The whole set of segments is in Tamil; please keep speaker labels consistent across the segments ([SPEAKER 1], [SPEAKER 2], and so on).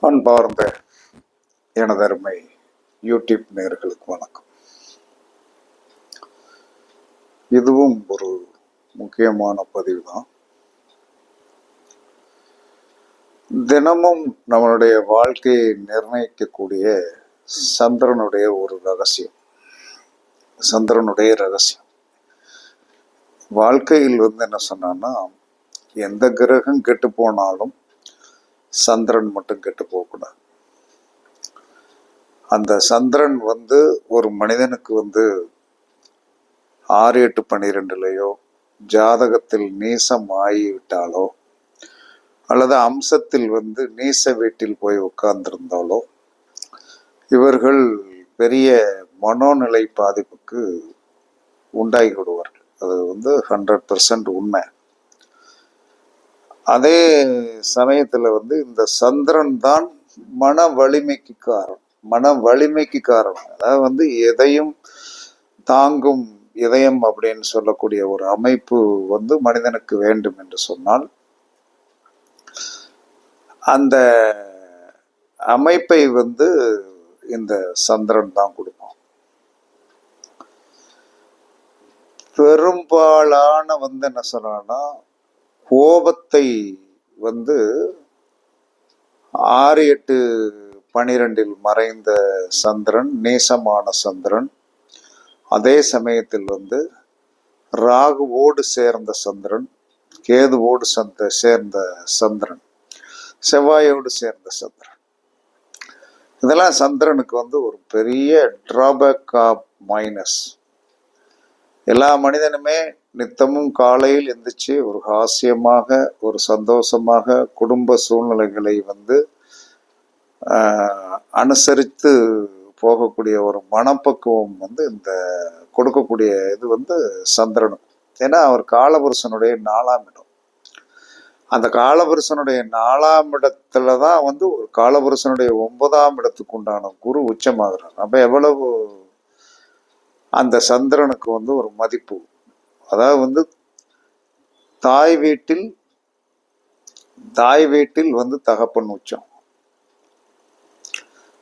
[SPEAKER 1] அன்பார்ந்த எனதருமை யூடியூப் நேயர்களுக்கு வணக்கம். இதுவும் ஒரு முக்கியமான பதிவு தான் தினமும் நம்மளுடைய வாழ்க்கையை நிர்ணயிக்கக்கூடிய சந்திரனுடைய ஒரு ரகசியம். சந்திரனுடைய ரகசியம். வாழ்க்கையில் வந்து என்ன சொன்னான்னா எந்த கிரகம் கெட்டு போனாலும் சந்திரன் மட்டும் கெட்டு போகக்கூடாது. அந்த சந்திரன் வந்து ஒரு மனிதனுக்கு வந்து ஆறு எட்டு பன்னிரெண்டுலையோ ஜாதகத்தில் நீசம் ஆகிவிட்டாலோ அல்லது அம்சத்தில் வந்து நீச வீட்டில் போய் உட்கார்ந்திருந்தாலோ இவர்கள் பெரிய மனோநிலை பாதிப்புக்கு உண்டாகி விடுவார்கள். அது வந்து ஹண்ட்ரட் பர்சன்ட் உண்மை. அதே சமயத்துல வந்து இந்த சந்திரன் தான் மன வலிமைக்கு காரணம். மன வலிமைக்கு காரணம். அதாவது வந்து எதையும் தாங்கும் இதயம் அப்படின்னு சொல்லக்கூடிய ஒரு அமைப்பு வந்து மனிதனுக்கு வேண்டும் என்று சொன்னால் அந்த அமைப்பை வந்து இந்த சந்திரன் தான் கொடுக்கும் பெரும்பாலான வந்து என்ன சொல்லணும்னா கோபத்தை வந்து ஆறு எட்டு பனிரெண்டில் மறைந்த சந்திரன் நேசமான சந்திரன். அதே சமயத்தில் வந்து ராகுவோடு சேர்ந்த சந்திரன் கேதுவோடு சந்த சேர்ந்த சந்திரன் செவ்வாயோடு சேர்ந்த சந்திரன். இதெல்லாம் சந்திரனுக்கு வந்து ஒரு பெரிய டிராபேக் ஆஃப் மைனஸ் எல்லா மனிதனுமே நித்தமும் காலையில் எந்திரிச்சு ஒரு ஹாஸ்யமாக ஒரு சந்தோஷமாக குடும்ப சூழ்நிலைகளை வந்து அனுசரித்து போகக்கூடிய ஒரு மனப்பக்குவம் வந்து இந்த கொடுக்கக்கூடிய இது வந்து சந்திரனும் ஏன்னா அவர் காலபுருஷனுடைய நாலாம் இடம். அந்த காலபுருஷனுடைய நாலாம் இடத்துல தான் வந்து ஒரு காலபுருஷனுடைய ஒன்பதாம் இடத்துக்கு உண்டான குரு உச்சமாகிறார். அப்போ எவ்வளவு அந்த சந்திரனுக்கு வந்து ஒரு மதிப்பு. அதாவது வந்து தாய் வீட்டில் தாய் வீட்டில் வந்து தகப்பன் உச்சம்.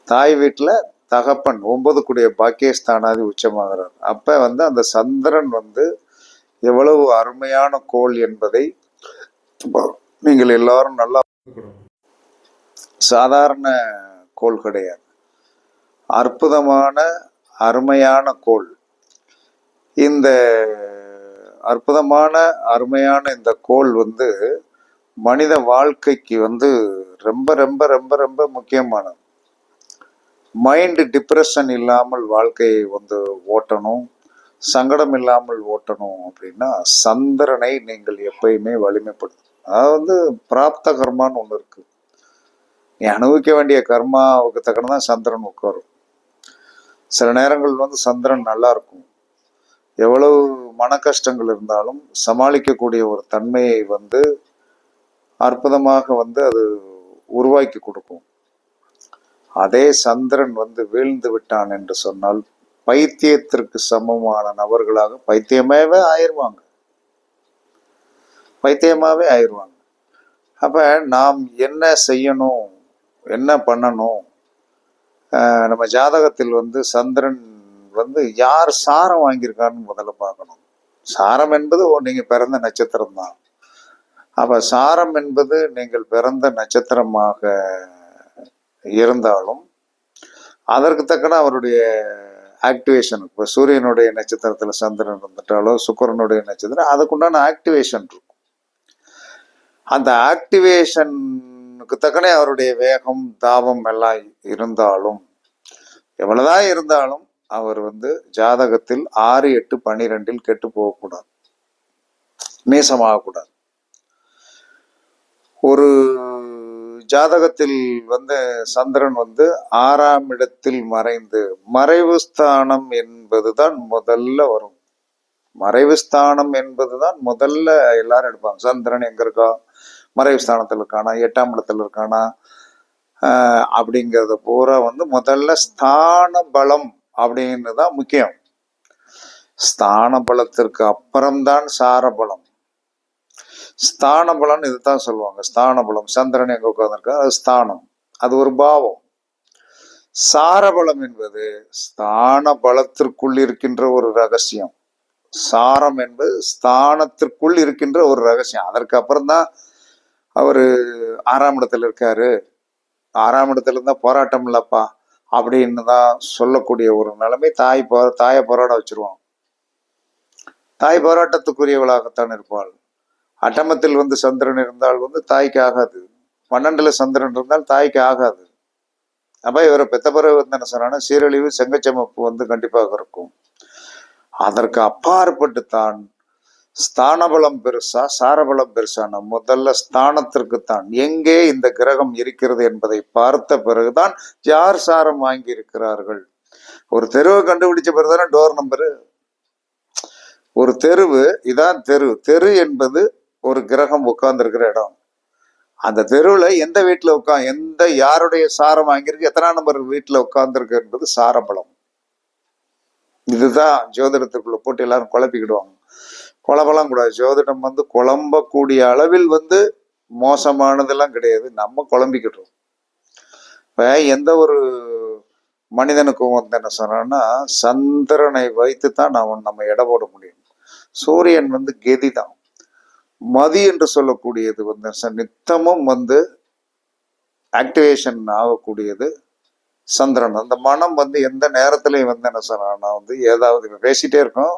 [SPEAKER 1] தாய் வீட்டில் தகப்பன் ஒன்பது கூடிய பாக்கியஸ்தானாதி உச்சமாகிறார். அப்போ வந்து அந்த சந்திரன் வந்து எவ்வளவு அருமையான கோள் என்பதை நீங்கள் எல்லாரும் நல்லா சாதாரண கோள் கிடையாது. அற்புதமான அருமையான கோள். இந்த அற்புதமான அருமையான இந்த கோள் வந்து மனித வாழ்க்கைக்கு வந்து ரொம்ப ரொம்ப ரொம்ப ரொம்ப முக்கியமானது. மைண்டு டிப்ரெஷன் இல்லாமல் வாழ்க்கையை வந்து ஓட்டணும். சங்கடம் இல்லாமல் ஓட்டணும் அப்படின்னா சந்திரனை நீங்கள் எப்பயுமே வலிமைப்படுத்தும் அதாவது வந்து பிராப்த கர்மான்னு ஒன்று இருக்கு. நீ அனுபவிக்க வேண்டிய கர்மாவுக்கு தக்கனதான் சந்திரன் உட்காரும். சில நேரங்கள் வந்து சந்திரன் நல்லா இருக்கும். எவ்வளவு மன கஷ்டங்கள் இருந்தாலும் சமாளிக்கக்கூடிய ஒரு தன்மையை வந்து அற்புதமாக வந்து அது உருவாக்கி கொடுக்கும். அதே சந்திரன் வந்து வீழ்ந்து விட்டான் என்று சொன்னால் பைத்தியத்திற்கு சமமான நபர்களாக பைத்தியமாவே ஆயிடுவாங்க பைத்தியமாவே ஆயிருவாங்க. அப்ப நாம் என்ன செய்யணும்? என்ன பண்ணணும்? நம்ம ஜாதகத்தில் வந்து சந்திரன் வந்து யார் சாரம் வாங்கியிருக்கான்னு முதல்ல பார்க்கணும். சாரம் என்பது ஓ, பிறந்த நட்சத்திரம் தான். அப்போ சாரம் என்பது நீங்கள் பிறந்த நட்சத்திரமாக இருந்தாலும் அதற்கு தக்கன அவருடைய ஆக்டிவேஷன் இப்போ சூரியனுடைய நட்சத்திரத்தில் சந்திரன் இருந்துட்டாலோ சுக்கரனுடைய நட்சத்திரம் அதுக்குண்டான ஆக்டிவேஷன் இருக்கும். அந்த ஆக்டிவேஷனுக்கு தக்கனே அவருடைய வேகம் தாபம் எல்லாம் இருந்தாலும் எவ்வளோதான் இருந்தாலும் அவர் வந்து ஜாதகத்தில் ஆறு எட்டு பன்னிரெண்டில் கெட்டு போகக்கூடாது. நீசமாகக்கூடாது. ஒரு ஜாதகத்தில் வந்து சந்திரன் வந்து ஆறாம் இடத்தில் மறைந்து மறைவு ஸ்தானம் என்பதுதான் முதல்ல வரும். மறைவு ஸ்தானம் என்பதுதான் முதல்ல எல்லாரும் எடுப்பாங்க. சந்திரன் எங்க இருக்கா? மறைவு ஸ்தானத்தில் இருக்கானா? எட்டாம் இடத்துல இருக்கானா? அப்படிங்கிறத பூரா வந்து முதல்ல ஸ்தான பலம் அப்படின்னு தான் முக்கியம். ஸ்தான பலத்திற்கு அப்புறம்தான் சார பலம் ஸ்தான பலம் இதுதான் சொல்லுவாங்க. ஸ்தான பலம் சந்திரன் எங்க உட்கார்ந்துருக்கா அது ஸ்தானம். அது ஒரு பாவம். சாரபலம் என்பது ஸ்தான பலத்திற்குள் இருக்கின்ற ஒரு ரகசியம். சாரம் என்பது ஸ்தானத்திற்குள் இருக்கின்ற ஒரு ரகசியம். அதற்கு அப்புறம்தான் அவரு ஆறாம் இடத்துல இருக்காரு. ஆறாம் இடத்துல இருந்தா போராட்டம் இல்லப்பா. அப்படின்னு தான் சொல்லக்கூடிய ஒரு நிலைமை தாய் போ தாயை போராட வச்சிருவான் தாய் போராட்டத்துக்குரியவளாகத்தான் இருப்பாள். அட்டமத்தில் வந்து சந்திரன் இருந்தால் வந்து தாய்க்கு ஆகாது. பன்னெண்டுல சந்திரன் இருந்தால் தாய்க்கு ஆகாது. அப்ப இவரை பெத்த பிறகு வந்து என்ன சொன்னா சீரழிவு செங்கச்சமப்பு வந்து கண்டிப்பாக இருக்கும். அதற்கு அப்பாற்பட்டு தான் ஸ்தானபலம் பெருசா சாரபலம் பெருசான? முதல்ல ஸ்தானத்திற்கு தான் எங்கே இந்த கிரகம் இருக்கிறது என்பதை பார்த்த பிறகுதான் யார் சாரம் வாங்கி இருக்கிறார்கள் ஒரு தெருவை கண்டுபிடிச்ச பிறகுதானே டோர் நம்பரு ஒரு தெருவு இதான் தெரு. தெரு என்பது ஒரு கிரகம் உட்கார்ந்துருக்கிற இடம். அந்த தெருவுல எந்த வீட்டுல உட்கா எந்த யாருடைய சாரம் வாங்கியிருக்கு எத்தனா நம்பர் வீட்டுல உட்கார்ந்துருக்கு என்பது சாரபலம். இதுதான் ஜோதிடத்துக்குள்ள போட்டு எல்லாரும் குழப்பிக்கிடுவாங்க. குழம்பெல்லாம் கூடாது. ஜோதிடம் வந்து குழம்பக்கூடிய அளவில் வந்து மோசமானதெல்லாம் கிடையாது. நம்ம குழம்பிக்கிட்டோம். இப்போ எந்த ஒரு மனிதனுக்கும் வந்து என்ன சொன்னா சந்திரனை வைத்து தான் நாம் நம்ம எடை போட முடியும். சூரியன் வந்து கெதி தான் மதி என்று சொல்லக்கூடியது வந்து நித்தமும் வந்து ஆக்டிவேஷன் ஆகக்கூடியது சந்திரன். அந்த மனம் வந்து எந்த நேரத்திலையும் வந்து என்ன சொன்னா வந்து ஏதாவது பேசிட்டே இருக்கோம்.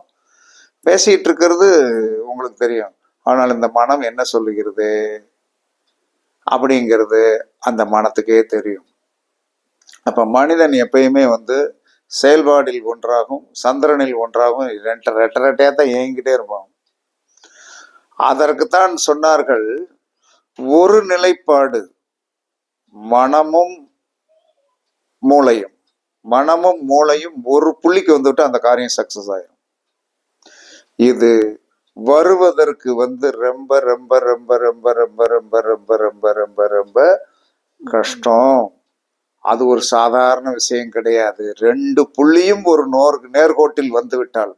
[SPEAKER 1] பேசிட்டு இருக்கிறது உங்களுக்கு தெரியும். ஆனால் இந்த மனம் என்ன சொல்லுகிறது? அப்படிங்கிறது அந்த மனத்துக்கே தெரியும். அப்ப மனிதன் எப்பயுமே வந்து செயல்பாடில் ஒன்றாகும் சந்திரனில் ஒன்றாகும் ரெட்ட ரெட்ட ரெட்டையாக தான் இயங்கிட்டே இருப்பான். அதற்குத்தான் சொன்னார்கள் ஒரு நிலைப்பாடு மனமும் மூளையும் மனமும் மூளையும் ஒரு புள்ளிக்கு வந்துவிட்டு அந்த காரியம் சக்சஸ் ஆயிரும். இது வருவதற்கு வந்து ரொம்ப ரொம்ப ரொம்ப ரொம்ப ரொம்ப ரொம்ப ரொம்ப ரொம்ப ரொம்ப ரொம்ப கஷ்டம். அது ஒரு சாதாரண விஷயம் கிடையாது. ரெண்டு புள்ளியும் ஒரு நோர் நேர்கோட்டில் வந்து விட்டால்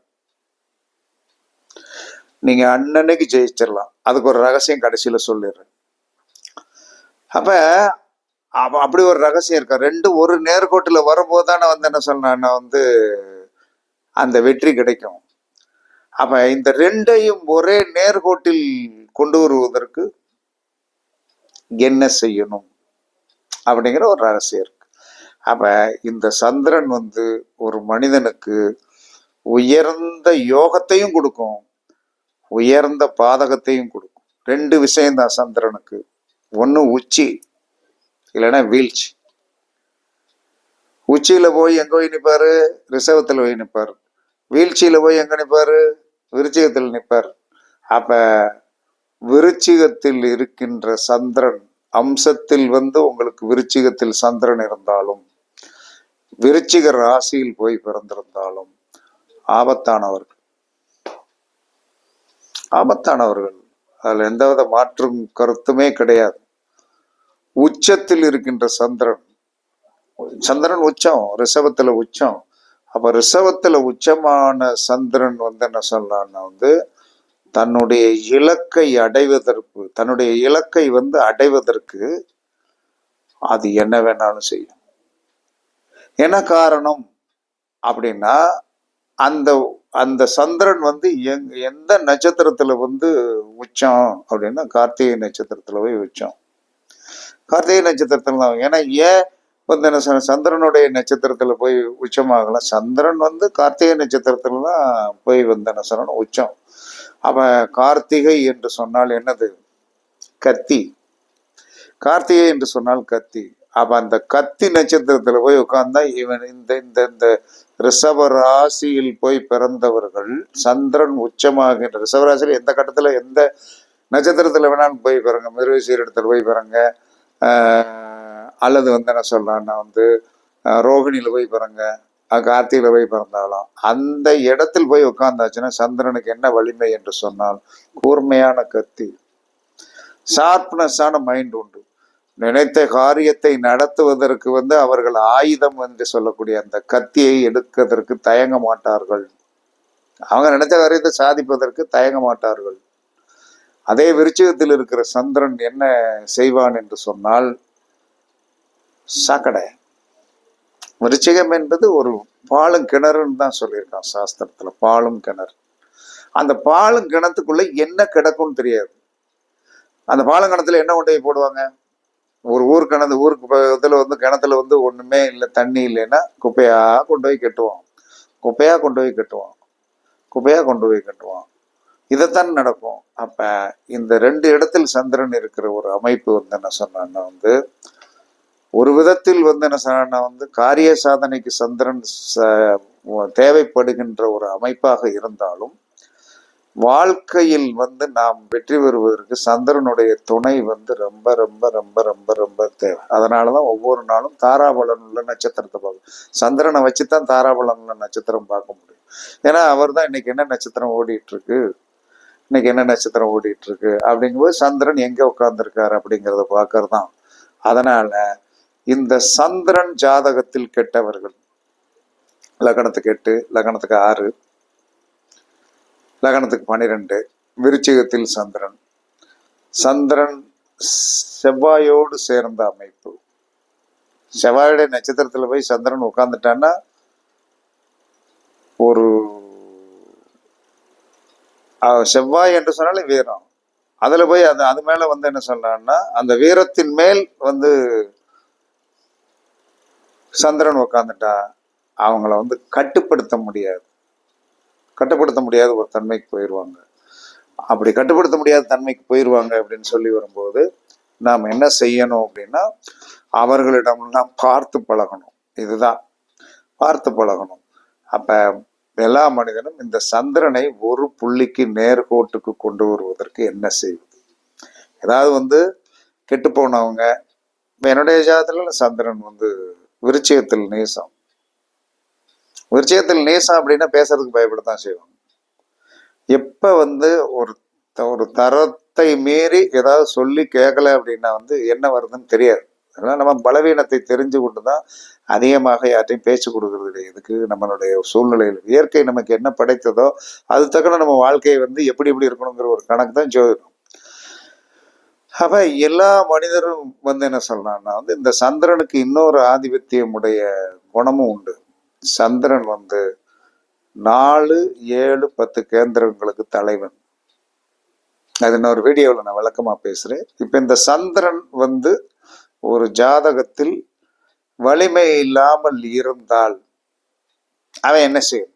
[SPEAKER 1] நீங்க அன்னன்னைக்கு ஜெயிச்சிடலாம். அதுக்கு ஒரு ரகசியம் கடைசியில சொல்லிடுறேன். அப்ப அப்படி ஒரு ரகசியம் இருக்கா? ரெண்டு ஒரு நேர்கோட்டில் வரும்போது தானே வந்து என்ன சொன்னா வந்து அந்த வெற்றி கிடைக்கும். அப்ப இந்த ரெண்டையும் ஒரே நேர்கோட்டில் கொண்டு வருவதற்கு என்ன செய்யணும் அப்படிங்கிற ஒரு ரகசியம் இருக்கு. அப்ப இந்த சந்திரன் வந்து ஒரு மனிதனுக்கு உயர்ந்த யோகத்தையும் கொடுக்கும் உயர்ந்த பாதகத்தையும் கொடுக்கும். ரெண்டு விஷயம்தான் சந்திரனுக்கு. ஒன்று உச்சி இல்லைன்னா வீழ்ச்சி. உச்சியில போய் எங்க போய் நிற்பார் ரிசர்வத்தில் போய் நிற்பாரு வீழ்ச்சியில போய் எங்க நிற்பார் விருச்சிகத்தில் நிற்பார். அப்ப விருச்சிகத்தில் இருக்கின்ற சந்திரன் அம்சத்தில் வந்து உங்களுக்கு விருச்சிகத்தில் சந்திரன் இருந்தாலும் விருச்சிக ராசியில் போய் பிறந்திருந்தாலும் ஆபத்தானவர்கள். ஆபத்தானவர்கள். அதில் எந்தவித மாற்றும் கருத்துமே கிடையாது. உச்சத்தில் இருக்கின்ற சந்திரன் சந்திரன் உச்சம் ரிஷபத்தில் உச்சம் அப்ப ரிசவத்தில் உச்சமான சந்திரன் வந்து என்ன சொல்லலாம்னா வந்து தன்னுடைய இலக்கை அடைவதற்கு தன்னுடைய இலக்கை வந்து அடைவதற்கு அது என்ன வேணாலும் செய்யும். என்ன காரணம் அப்படின்னா அந்த அந்த சந்திரன் வந்து எங் எந்த நட்சத்திரத்துல வந்து உச்சம் அப்படின்னா கார்த்திகை நட்சத்திரத்துல போய் உச்சம். கார்த்திகை நட்சத்திரத்துல தான் ஏன்னா ஏன் வந்து என்ன சந்திரனுடைய நட்சத்திரத்தில் போய் உச்சமாகலாம் சந்திரன் வந்து கார்த்திகை நட்சத்திரத்தில் தான் போய் வந்த என்ன உச்சம். அப்ப கார்த்திகை என்று சொன்னால் என்னது? கத்தி. கார்த்திகை என்று சொன்னால் கத்தி. அப்போ அந்த கத்தி நட்சத்திரத்தில் போய் உட்கார்ந்தா இவன் இந்த இந்த இந்த ரிஷப ராசியில் போய் பிறந்தவர்கள் சந்திரன் உச்சமாகின்ற ரிஷபராசியில் எந்த கட்டத்தில் எந்த நட்சத்திரத்தில் வேணாலும் போய் பிறங்க. மிருகசீரிடத்துல போய் பிறங்க. அல்லது வந்து என்ன சொல்றான்னா வந்து ரோகிணியில் போய் பிறங்க அஹ் போய் பிறந்தாலும் அந்த இடத்தில் போய் உட்கார்ந்தாச்சுன்னா சந்திரனுக்கு என்ன வலிமை என்று சொன்னால் கூர்மையான கத்தி ஷார்ப்னஸான மைண்ட் உண்டு. நினைத்த காரியத்தை நடத்துவதற்கு வந்து அவர்கள் ஆயுதம் என்று சொல்லக்கூடிய அந்த கத்தியை எடுப்பதற்கு தயங்க மாட்டார்கள். அவங்க நினைத்த காரியத்தை சாதிப்பதற்கு தயங்க மாட்டார்கள். அதே விருச்சிகத்தில் இருக்கிற சந்திரன் என்ன செய்வான் என்று சொன்னால் சாக்கடை. விருச்சிகம் என்பது ஒரு பாலும் கிணறுன்னு தான் சொல்லியிருக்கான் சாஸ்திரத்துல பாலும் கிணறு. அந்த பாலும் கிணத்துக்குள்ள என்ன கிடக்கும்னு தெரியாது. அந்த பாலும் கிணத்துல என்ன கொண்டு போய் போடுவாங்க? ஒரு ஊர் கிணத்து ஊருக்கு இதில் வந்து கிணத்துல வந்து ஒண்ணுமே இல்லை தண்ணி இல்லைன்னா குப்பையா கொண்டு போய் கட்டுவோம் குப்பையா கொண்டு போய் கட்டுவோம் குப்பையா கொண்டு போய் கட்டுவோம் இதைத்தான் நடக்கும். அப்ப இந்த ரெண்டு இடத்தில் சந்திரன் இருக்கிற ஒரு அமைப்பு வந்து என்ன சொன்னான்னா வந்து ஒரு விதத்தில் வந்து என்ன சொன்னா வந்து காரிய சாதனைக்கு சந்திரன் ச- தேவைப்படுகின்ற ஒரு அமைப்பாக இருந்தாலும் வாழ்க்கையில் வந்து நாம் வெற்றி பெறுவதற்கு சந்திரனுடைய துணை வந்து ரொம்ப ரொம்ப ரொம்ப ரொம்ப ரொம்ப தேவை. அதனாலதான் ஒவ்வொரு நாளும் தாராபலன் உள்ள நட்சத்திரத்தை பார்க்கும் சந்திரனை வச்சு தான் தாராபலன் உள்ள நட்சத்திரம் பார்க்க முடியும். ஏன்னா அவர் தான் இன்னைக்கு என்ன நட்சத்திரம் ஓடிட்டு இருக்கு இன்னைக்கு என்ன நட்சத்திரம் ஓடிட்டு இருக்கு அப்படிங்கும்போது சந்திரன் எங்க உட்கார்ந்துருக்காரு அப்படிங்கிறத பார்க்கறது தான் அதனால இந்த சந்திரன் ஜாதகத்தில் கெட்டவர்கள். லக்னத்துக்கு எட்டு லக்னத்துக்கு ஆறு லக்னத்துக்கு பன்னிரெண்டு விருச்சிகத்தில் சந்திரன். சந்திரன் செவ்வாயோடு சேர்ந்த அமைப்பு. செவ்வாயுடைய நட்சத்திரத்தில் போய் சந்திரன் உட்கார்ந்துட்டான்னா ஒரு செவ்வாய் என்று சொன்னாலே வீரம். அதில் போய் அது அது மேலே வந்து என்ன சொல்றான்னா அந்த வீரத்தின் மேல் வந்து சந்திரன் உட்காந்துட்டா அவங்கள வந்து கட்டுப்படுத்த முடியாது. கட்டுப்படுத்த முடியாத ஒரு தன்மைக்கு போயிடுவாங்க அப்படி கட்டுப்படுத்த முடியாத தன்மைக்கு போயிடுவாங்க அப்படின்னு சொல்லி வரும்போது நாம் என்ன செய்யணும் அப்படின்னா அவர்களிடம்லாம் பார்த்து பழகணும். இதுதான். பார்த்து பழகணும். அப்போ எல்லா மனிதனும் இந்த சந்திரனை ஒரு புள்ளிக்கு நேர்கோட்டுக்கு கொண்டு வருவதற்கு என்ன செய்வது? ஏதாவது வந்து கெட்டு போனவங்க என்னுடைய ஜாதத்தில் சந்திரன் வந்து விருச்சிகத்தில் நேசம். விருச்சிகத்தில் நேசம் அப்படின்னா பேசுறதுக்கு பயப்படத்தான் செய்வாங்க. எப்ப வந்து ஒரு த- ஒரு தரத்தை மீறி ஏதாவது சொல்லி கேட்கல அப்படின்னா வந்து என்ன வருதுன்னு தெரியாது. அதனால நம்ம பலவீனத்தை தெரிஞ்சு கொண்டு தான் அதிகமாக யார்ட்டையும் பேச்சு கொடுக்கறது இல்லை இதுக்கு நம்மளுடைய சூழ்நிலையில் இயற்கை நமக்கு என்ன படைத்ததோ அது தக்கன நம்ம வாழ்க்கையை வந்து எப்படி எப்படி இருக்கணுங்கிற ஒரு கணக்கு தான் ஜோதிடம். அப்ப எல்லா மனிதரும் வந்து என்ன சொல்றான்னா வந்து இந்த சந்திரனுக்கு இன்னொரு ஆதிபத்தியமுடைய குணமும் உண்டு. சந்திரன் வந்து நாலு ஏழு பத்து கேந்திரங்களுக்கு தலைவன். அது இன்னொரு வீடியோவில் நான் விளக்கமாக பேசுகிறேன் இப்போ இந்த சந்திரன் வந்து ஒரு ஜாதகத்தில் வலிமை இல்லாமல் இருந்தால் அவன் என்ன செய்யும்?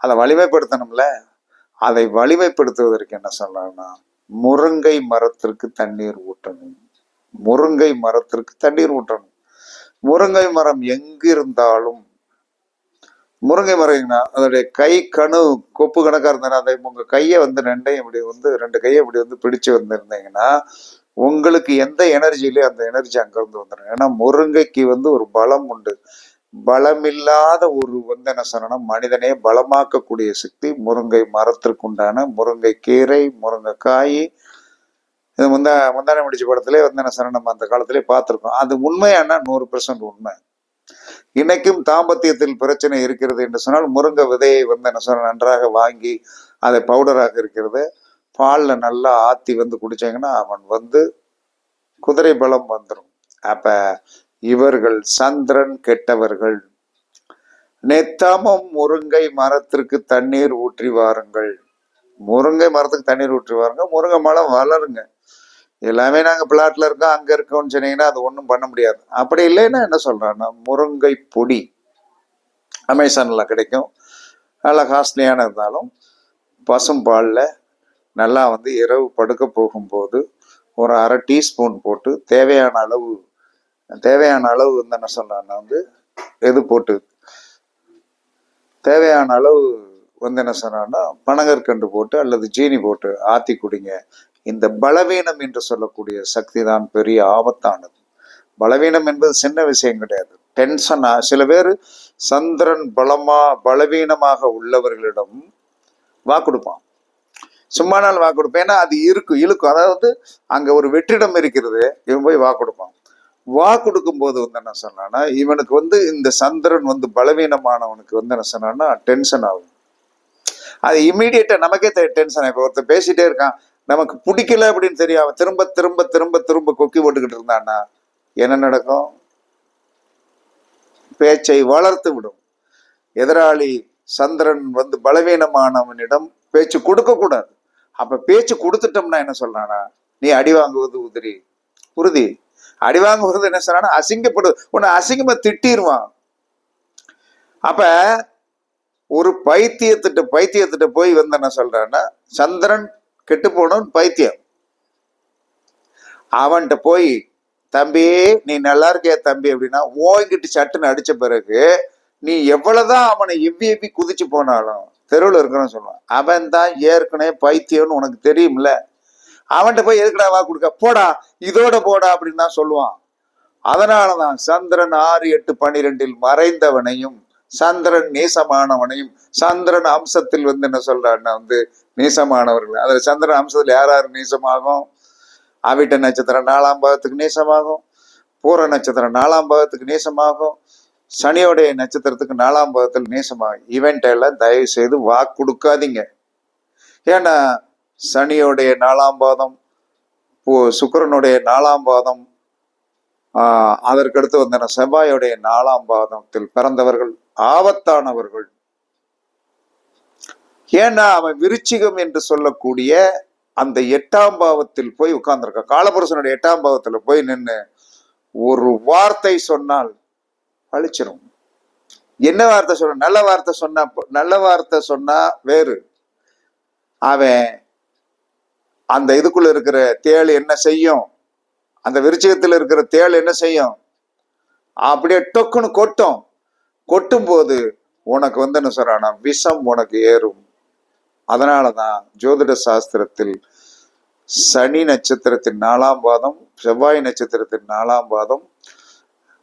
[SPEAKER 1] அதை வலிமைப்படுத்தணும்ல? அதை வலிமைப்படுத்துவதற்கு என்ன சொல்றான்னா முருங்கை மரத்திற்கு தண்ணீர் ஊற்றணும். முருங்கை மரத்திற்கு தண்ணீர் ஊற்றணும். முருங்கை மரம் எங்கிருந்தாலும் முருங்கை மரம்னா அதோடைய கை கணு கொப்பு கணக்கா இருந்தா அதை உங்க கையை வந்து ரெண்டையும் இப்படி வந்து ரெண்டு கையை இப்படி வந்து பிடிச்சு வந்திருந்தீங்கன்னா உங்களுக்கு எந்த எனர்ஜிலயோ அந்த எனர்ஜி அங்கேருந்து வந்துடும் ஏன்னா முருங்கைக்கு வந்து ஒரு பலம் உண்டு. பலமில்லாத ஒரு வந்தன சரணம். மனிதனே பலமாக்கக்கூடிய சக்தி. முருங்கை மரத்திற்கு உண்டான முருங்கை கீரை முருங்கைக்காய் இது முந்தா முந்தான முடிச்ச படத்திலே வந்தன சரணம் அந்த காலத்திலே பார்த்துருக்கோம். அது உண்மையானா? நூறு பெர்சன்ட் உண்மை. இன்னைக்கும் தாம்பத்தியத்தில் பிரச்சனை இருக்கிறது என்று சொன்னால் முருங்கை விதையை வந்து என்ன சொன்ன நன்றாக வாங்கி அதை பவுடராக இருக்கிறது. பால்ல நல்லா ஆத்தி வந்து குடிச்சாங்கன்னா அவன் வந்து குதிரை பலம் வந்துடும் அப்ப இவர்கள் சந்திரன் கெட்டவர்கள். நெத்தமும் முருங்கை மரத்திற்கு தண்ணீர் ஊற்றி வாருங்கள். முருங்கை மரத்துக்கு தண்ணீர் ஊற்றி வாருங்க. முருங்கை மரம் வளருங்க. எல்லாமே நாங்கள் பிளாட்ல இருக்கோம் அங்கே இருக்கோம்னு சொன்னீங்கன்னா அது ஒன்றும் பண்ண முடியாது. அப்படி இல்லைன்னா என்ன சொல்றான்னா முருங்கை பொடி அமேசானில் கிடைக்கும். நல்லா காஸ்ட்லியான இருந்தாலும் பசும்பாலில் நல்லா வந்து இரவு படுக்க போகும்போது ஒரு அரை டீஸ்பூன் போட்டு தேவையான அளவு தேவையான அளவு வந்து என்ன சொல்றான்னா வந்து எது போட்டு தேவையான அளவு வந்து என்ன சொன்னான்னா பனங்கற்கண்டு போட்டு அல்லது ஜீனி போட்டு ஆத்தி குடிங்க. இந்த பலவீனம் என்று சொல்லக்கூடிய சக்தி தான் பெரிய ஆபத்தானது. பலவீனம் என்பது சின்ன விஷயம் கிடையாது. டென்ஷனா சில பேர் சந்திரன் பலமா பலவீனமாக உள்ளவர்களிடம் வாக்குடுப்பான் சும்மா நாள் வாக்கு கொடுப்பேன். ஏன்னா அது இருக்கும் இழுக்கும். அதாவது அங்க ஒரு வெற்றிடம் இருக்கிறது. இவன் போய் வாக்கு வா கொடுக்கும்போது கொடுக்கும் போது வந்து என்ன சொன்னான்னா இவனுக்கு வந்து இந்த சந்திரன் வந்து பலவீனமானவனுக்கு வந்து என்ன சொன்னான்னா டென்ஷன் ஆகும். அது இம்மீடியட்டா நமக்கே டென்ஷன் இப்போ ஒருத்தர் பேசிட்டே இருக்கான் நமக்கு பிடிக்கல அப்படின்னு தெரியும். அவன் திரும்ப திரும்ப திரும்ப திரும்ப கொக்கி போட்டுக்கிட்டு இருந்தான்னா என்ன நடக்கும்? பேச்சை வளர்த்து விடும். எதிராளி சந்திரன் வந்து பலவீனமானவனிடம் பேச்சு கொடுக்க கூடாது. அப்ப பேச்சு கொடுத்துட்டோம்னா என்ன சொல்றானா நீ அடி வாங்குவது உதிரி. உறுதி. அடி வாங்குவது என்ன சொன்னா அசிங்கப்படுது உன்னை அசிங்கமா திட்டிடுவான் அப்ப ஒரு பைத்தியத்திட்ட பைத்தியத்திட்ட போய் வந்து என்ன சொல்றான்னா சந்திரன் கெட்டு போனவன் பைத்தியம். அவன்கிட்ட போய் தம்பி நீ நல்லா இருக்கியா தம்பி? அப்படின்னா ஓங்கிட்டு சட்டுன்னு அடிச்ச பிறகு நீ எவ்வளவுதான் அவனை எவ்வி எவ்வி குதிச்சு போனாலும் தெருவில் இருக்கணும்னு சொல்லுவான் அவன் தான் ஏற்கனவே பைத்தியம்னு உனக்கு தெரியும்ல. அவன்கிட்ட போய் எதுக்குடா வா கொடுக்க? போடா இதோட போடா அப்படின்னு தான் சொல்லுவான். அதனாலதான் சந்திரன் ஆறு எட்டு பனிரெண்டில் மறைந்தவனையும் சந்திரன் நேசமானவனையும் சந்திரன் அம்சத்தில் வந்து என்ன சொல்றான்னா வந்து நேசமானவர்கள். அதுல சந்திரன் அம்சத்தில் யார் யார் நேசமாகும்? அவிட்ட நட்சத்திரம் நாலாம் பாகத்துக்கு நேசமாகும். பூர நட்சத்திரம் நாலாம் பாகத்துக்கு நேசமாகும். சனியோடைய நட்சத்திரத்துக்கு நாலாம் பாகத்தில் நேசமாகும். இவன்ட் எல்லாம் தயவு செய்து வாக்கு கொடுக்காதீங்க. ஏன்னா சனியோடைய நாலாம் பாதம் சுக்கரனுடைய சுக்கிரனுடைய நாலாம் பாதம் ஆஹ் அதற்கடுத்து வந்தன செவ்வாயோடைய நாலாம் பாதத்தில் பிறந்தவர்கள் ஆபத்தானவர்கள். ஏன்னா அவன் விருச்சிகம் என்று சொல்லக்கூடிய அந்த எட்டாம் பாவத்தில் போய் உட்கார்ந்துருக்க காலபுருஷனுடைய எட்டாம் பாவத்துல போய் நின்று ஒரு வார்த்தை சொன்னால் அழிச்சிரும். என்ன வார்த்தை சொல்ற நல்ல வார்த்தை சொன்னா நல்ல வார்த்தை சொன்னா வேறு. அவன் அந்த இதுக்குள்ள இருக்கிற தேள் என்ன செய்யும்? அந்த விருச்சகத்தில் இருக்கிற தேள் என்ன செய்யும்? அப்படியே டொக்குன்னு கொட்டும். கொட்டும் போது உனக்கு வந்து என்ன சொல்றானா விஷம் உனக்கு ஏறும். அதனாலதான் ஜோதிட சாஸ்திரத்தில் சனி நட்சத்திரத்தின் நாலாம் பாதம் செவ்வாய் நட்சத்திரத்தின் நாலாம் பாதம்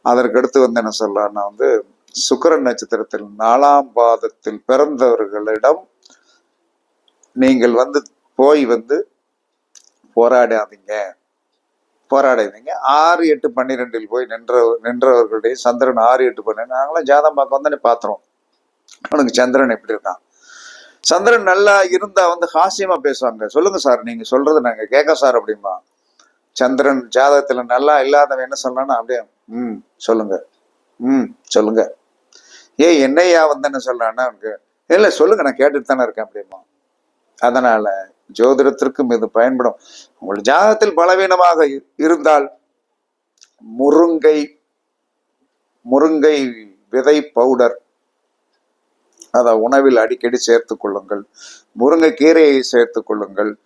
[SPEAKER 1] அதற்கடுத்து வந்து என்ன சொல்றான்னா வந்து சுக்கரன் நட்சத்திரத்தில் நாலாம் பாதத்தில் பிறந்தவர்களிடம் நீங்கள் வந்து போய் வந்து போராடாதீங்க. போராடாதீங்க. ஆறு எட்டு பன்னிரெண்டில் போய் நின்ற நின்றவர்களுடைய சந்திரன் ஆறு எட்டு பன்னெண்டு நாங்களாம் ஜாதம் பார்க்க வந்தோடனே பார்த்துறோம் அவனுக்கு சந்திரன் எப்படி இருக்கான்? சந்திரன் நல்லா இருந்தா வந்து ஹாசியமா பேசுவாங்க. சொல்லுங்க சார் நீங்க சொல்றது நாங்க கேட்க சார் அப்படிம்பா. சந்திரன் ஜாதகத்துல நல்லா இல்லாதவன் என்ன சொல்றான்னா அப்படியே ம் சொல்லுங்க. ம் சொல்லுங்க. ஏ என்னையா வந்து என்ன சொல்றான்னா அவனுக்கு இல்லை சொல்லுங்க நான் கேட்டுட்டு தானே இருக்கேன் அப்படிமா அதனால ஜோதிடத்திற்கும் இது பயன்படும். உங்கள் ஜாதகத்தில் பலவீனமாக இருந்தால் முருங்கை முருங்கை விதை பவுடர் அதை உணவில் அடிக்கடி சேர்த்துக் கொள்ளுங்கள். முருங்கை கீரையை சேர்த்துக் கொள்ளுங்கள்.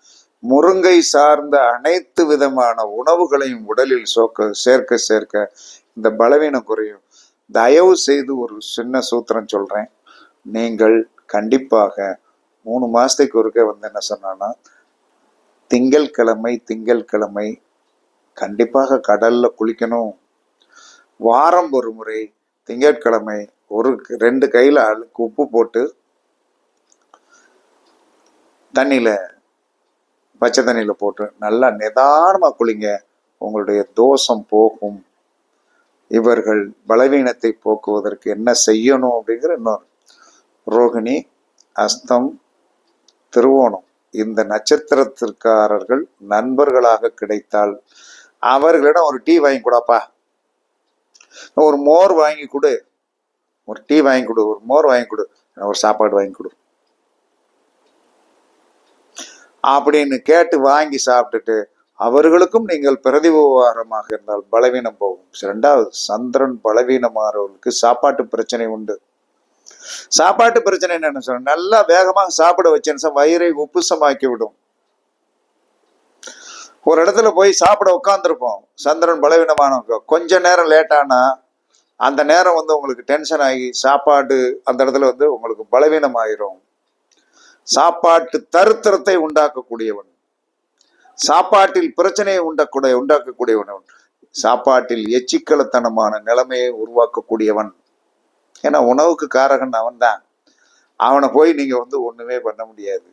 [SPEAKER 1] முருங்கை சார்ந்த அனைத்து விதமான உணவுகளையும் உடலில் சோக்க சேர்க்க சேர்க்க இந்த பலவீனம் குறையும். தயவு செய்து ஒரு சின்ன சூத்திரம் சொல்றேன். நீங்கள் கண்டிப்பாக மூணு மாசத்துக்கு ஒருக்க வந்து என்ன சொன்னான்னா திங்கட்கிழமை திங்கட்கிழமை கண்டிப்பாக கடல்ல குளிக்கணும். வாரம் ஒரு முறை திங்கட்கிழமை ஒரு ரெண்டு கையில அழுக்கு உப்பு போட்டு தண்ணியில பச்சை தண்ணியில போட்டு நல்லா நிதானமா குளிங்க. உங்களுடைய தோஷம் போகும். இவர்கள் பலவீனத்தை போக்குவதற்கு என்ன செய்யணும்? அப்படிங்கிற இன்னொரு ரோகிணி அஸ்தம் திருவோணம். இந்த நட்சத்திரத்திற்காரர்கள் நண்பர்களாக கிடைத்தால் அவர்களிடம் ஒரு டீ வாங்கி கூடாப்பா. ஒரு மோர் வாங்கி கொடு. ஒரு டீ வாங்கி கொடு ஒரு மோர் வாங்கி கொடு ஒரு சாப்பாடு வாங்கி கொடு. அப்படின்னு கேட்டு வாங்கி சாப்பிட்டுட்டு அவர்களுக்கும் நீங்கள் பிரதிபவாரமாக இருந்தால் பலவீனம் போகும். ரெண்டாவது சந்திரன் பலவீனமானவர்களுக்கு சாப்பாட்டு பிரச்சனை உண்டு. சாப்பாட்டு பிரச்சனை என்னன்னு சொல்ல நல்லா வேகமாக சாப்பிட வச்சேன்னு வயிறை உப்புசமாக்கி விடும் ஒரு இடத்துல போய் சாப்பிட உட்காந்துருப்போம் சந்திரன் பலவீனமானவங்க கொஞ்ச நேரம் லேட்டானா அந்த நேரம் வந்து உங்களுக்கு டென்ஷன் ஆகி சாப்பாடு அந்த இடத்துல வந்து உங்களுக்கு பலவீனம் ஆயிரும் சாப்பாட்டு தருத்திரத்தை உண்டாக்கக்கூடியவன். சாப்பாட்டில் பிரச்சனையை உண்டாக்கூடிய உண்டாக்கக்கூடியவன். சாப்பாட்டில் எச்சிக்கலத்தனமான நிலைமையை உருவாக்கக்கூடியவன். ஏன்னா உணவுக்கு காரகன் அவன்தான். அவனை போய் நீங்க வந்து ஒண்ணுமே பண்ண முடியாது.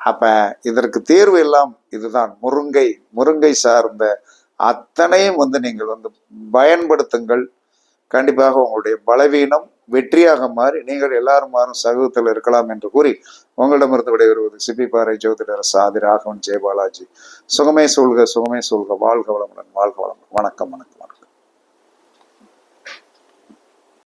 [SPEAKER 1] அப்ப இதற்கு தீர்வு எல்லாம் இதுதான். முருங்கை முருங்கை சார்ந்த அத்தனையும் வந்து நீங்கள் வந்து பயன்படுத்துங்கள். கண்டிப்பாக உங்களுடைய பலவீனம் வெற்றியாக மாறி நீங்கள் எல்லாரும் மாறும் சகூகத்தில் இருக்கலாம் என்று கூறி உங்களிடமிருந்து விடைபெறுவது சிப்பி பாறை ஜோதிடர் சாதி ராகவன் ஜெயபாலாஜி. சுகமே சொல்க சுகமே சொல்க வாழ்க வளமுடன் வாழ்க வளமுடன். வணக்கம் வணக்கம்.